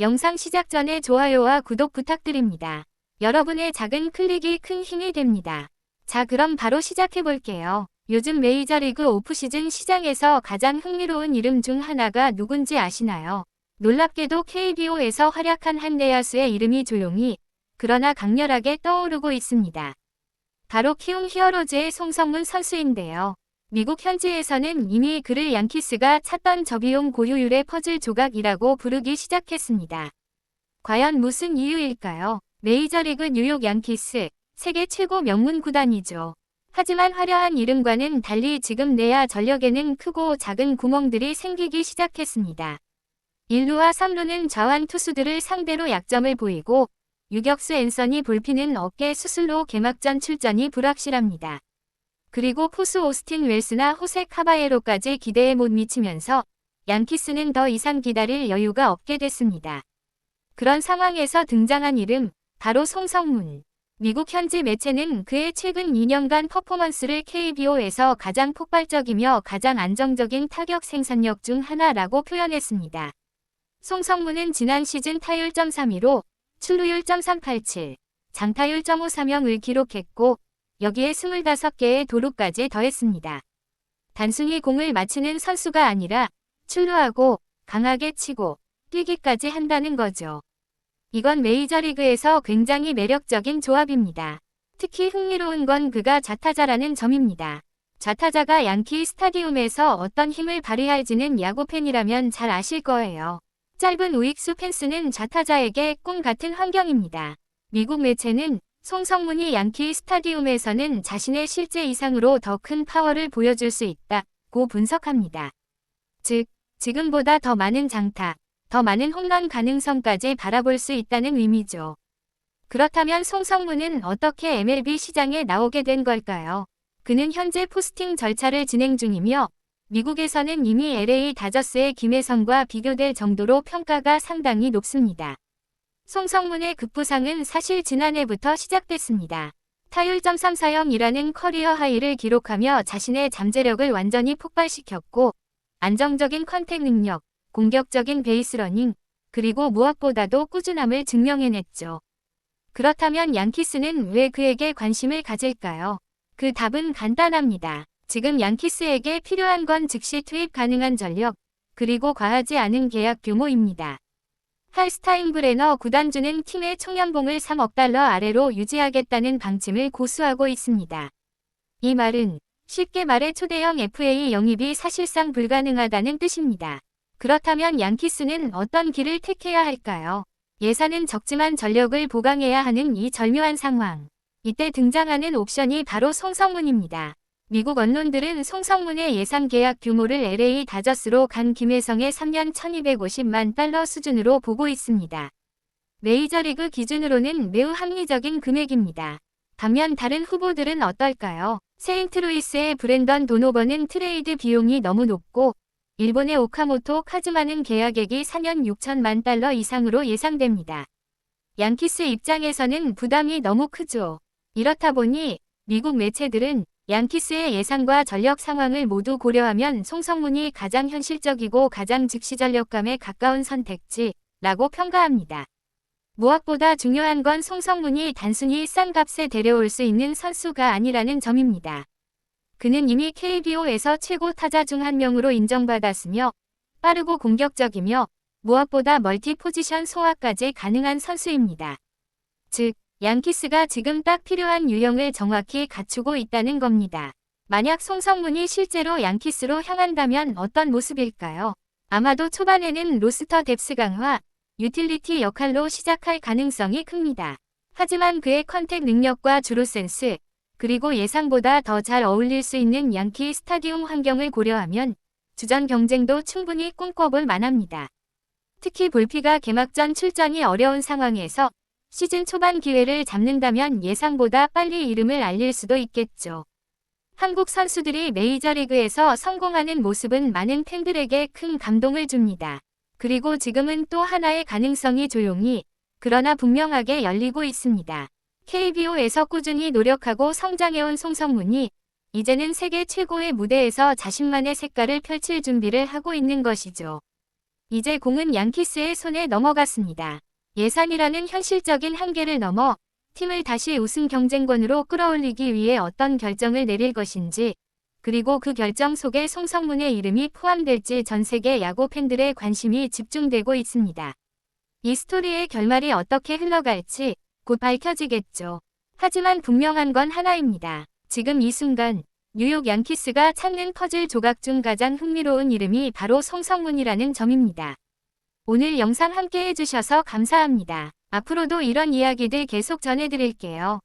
영상 시작 전에 좋아요와 구독 부탁드립니다. 여러분의 작은 클릭이 큰 힘이 됩니다. 자 그럼 바로 시작해 볼게요. 요즘 메이저리그 오프시즌 시장에서 가장 흥미로운 이름 중 하나가 누군지 아시나요? 놀랍게도 KBO에서 활약한 한 내야수의 이름이 조용히 그러나 강렬하게 떠오르고 있습니다. 바로 키움 히어로즈의 송성문 선수인데요. 미국 현지에서는 이미 그를 양키스가 찾던 저비용 고효율의 퍼즐 조각이라고 부르기 시작했습니다. 과연 무슨 이유일까요? 메이저리그 뉴욕 양키스, 세계 최고 명문 구단이죠. 하지만 화려한 이름과는 달리 지금 내야 전력에는 크고 작은 구멍들이 생기기 시작했습니다. 1루와 3루는 좌완 투수들을 상대로 약점을 보이고 유격수 앤서니 볼피는 어깨 수술로 개막전 출전이 불확실합니다. 그리고 포수 오스틴 웰스나 호세 카바예로까지 기대에 못 미치면서 양키스는 더 이상 기다릴 여유가 없게 됐습니다. 그런 상황에서 등장한 이름, 바로 송성문. 미국 현지 매체는 그의 최근 2년간 퍼포먼스를 KBO에서 가장 폭발적이며 가장 안정적인 타격 생산력 중 하나라고 표현했습니다. 송성문은 지난 시즌 타율 .32로 출루율 .387, 장타율 .530을 기록했고 여기에 25개의 도루까지 더했습니다. 단순히 공을 맞히는 선수가 아니라 출루하고 강하게 치고 뛰기까지 한다는 거죠. 이건 메이저리그에서 굉장히 매력적인 조합입니다. 특히 흥미로운 건 그가 좌타자라는 점입니다. 좌타자가 양키 스타디움에서 어떤 힘을 발휘할지는 야구팬이라면 잘 아실 거예요. 짧은 우익수 펜스는 좌타자에게 꿈 같은 환경입니다. 미국 매체는 송성문이 양키 스타디움에서는 자신의 실제 이상으로 더 큰 파워를 보여줄 수 있다고 분석합니다. 즉, 지금보다 더 많은 장타, 더 많은 홈런 가능성까지 바라볼 수 있다는 의미죠. 그렇다면 송성문은 어떻게 MLB 시장에 나오게 된 걸까요? 그는 현재 포스팅 절차를 진행 중이며 미국에서는 이미 LA 다저스의 김혜성과 비교될 정도로 평가가 상당히 높습니다. 송성문의 급부상은 사실 지난해부터 시작됐습니다. 타율 .340이라는 커리어 하이를 기록하며 자신의 잠재력을 완전히 폭발시켰고 안정적인 컨택 능력, 공격적인 베이스러닝, 그리고 무엇보다도 꾸준함을 증명해냈죠. 그렇다면 양키스는 왜 그에게 관심을 가질까요? 그 답은 간단합니다. 지금 양키스에게 필요한 건 즉시 투입 가능한 전력, 그리고 과하지 않은 계약 규모입니다. 할스타인브레너 구단주는 팀의 총연봉을 3억 달러 아래로 유지하겠다는 방침을 고수하고 있습니다. 이 말은 쉽게 말해 초대형 FA 영입이 사실상 불가능하다는 뜻입니다. 그렇다면 양키스는 어떤 길을 택해야 할까요? 예산은 적지만 전력을 보강해야 하는 이 절묘한 상황. 이때 등장하는 옵션이 바로 송성문입니다. 미국 언론들은 송성문의 예상 계약 규모를 LA 다저스로 간 김혜성의 3년 1250만 달러 수준으로 보고 있습니다. 메이저리그 기준으로는 매우 합리적인 금액입니다. 반면 다른 후보들은 어떨까요? 세인트루이스의 브랜던 도노버는 트레이드 비용이 너무 높고 일본의 오카모토 카즈마는 계약액이 4년 6천만 달러 이상으로 예상됩니다. 양키스 입장에서는 부담이 너무 크죠. 이렇다 보니 미국 매체들은 양키스의 예상과 전력 상황을 모두 고려하면 송성문이 가장 현실적이고 가장 즉시 전력감에 가까운 선택지라고 평가합니다. 무엇보다 중요한 건 송성문이 단순히 싼 값에 데려올 수 있는 선수가 아니라는 점입니다. 그는 이미 KBO에서 최고 타자 중 한 명으로 인정받았으며 빠르고 공격적이며 무엇보다 멀티 포지션 소화까지 가능한 선수입니다. 즉, 양키스가 지금 딱 필요한 유형을 정확히 갖추고 있다는 겁니다. 만약 송성문이 실제로 양키스로 향한다면 어떤 모습일까요? 아마도 초반에는 로스터 뎁스 강화, 유틸리티 역할로 시작할 가능성이 큽니다. 하지만 그의 컨택 능력과 주로 센스, 그리고 예상보다 더 잘 어울릴 수 있는 양키 스타디움 환경을 고려하면 주전 경쟁도 충분히 꿈꿔볼 만합니다. 특히 볼피가 개막전 출전이 어려운 상황에서 시즌 초반 기회를 잡는다면 예상보다 빨리 이름을 알릴 수도 있겠죠. 한국 선수들이 메이저리그에서 성공하는 모습은 많은 팬들에게 큰 감동을 줍니다. 그리고 지금은 또 하나의 가능성이 조용히 그러나 분명하게 열리고 있습니다. KBO에서 꾸준히 노력하고 성장해온 송성문이 이제는 세계 최고의 무대에서 자신만의 색깔을 펼칠 준비를 하고 있는 것이죠. 이제 공은 양키스의 손에 넘어갔습니다. 예산이라는 현실적인 한계를 넘어 팀을 다시 우승 경쟁권으로 끌어올리기 위해 어떤 결정을 내릴 것인지 그리고 그 결정 속에 송성문의 이름이 포함될지 전 세계 야구 팬들의 관심이 집중되고 있습니다. 이 스토리의 결말이 어떻게 흘러갈지 곧 밝혀지겠죠. 하지만 분명한 건 하나입니다. 지금 이 순간 뉴욕 양키스가 찾는 퍼즐 조각 중 가장 흥미로운 이름이 바로 송성문이라는 점입니다. 오늘 영상 함께 해주셔서 감사합니다. 앞으로도 이런 이야기들 계속 전해드릴게요.